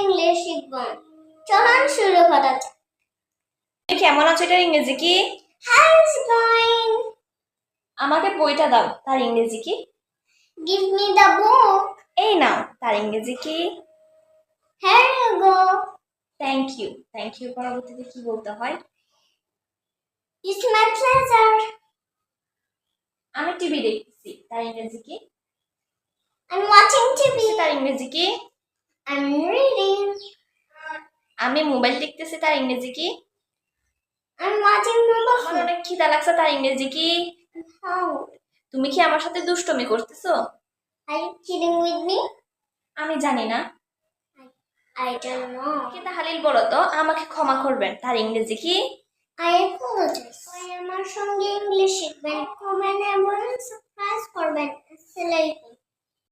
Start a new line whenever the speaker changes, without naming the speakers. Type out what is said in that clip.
English শিখব। চলুন শুরু করা যাক। কেমন আছো এটা ইংরেজি কি?
হাউ ইজ গোইং
আমাকে বইটা দাও তার ইংরেজি কি?
গিভ মি দ্য বুক
এই নাও তার ইংরেজি কি?
হ্যাঁ গো
থ্যাংক ইউ থ্যাংক ইউ পরবর্তীতে কি বলতে হয়?
ইটস মাই প্লেজার
আমি টিভি দেখতেছি তার ইংরেজি কি?
আমি এম ওয়াচিং টিভি
তার ইংরেজি কি? আমি মোবাইল দেখতেছি তার ইংরেজি কি? আমার অনেক খিদা লাগছে তার ইংরেজি কি? তুমি কি আমার সাথে দুষ্টমি করতেছো?
Are you kidding with me?
আমি জানি না।
I don't
কিন্তু হালিল বলো তো? আমাকে ক্ষমা করবেন। তার ইংরেজি কি?
I apologize. আমার সঙ্গে ইংলিশ শিখবেন। কমেন্ট এবং সাবস্ক্রাইব করবেন। আসসালামু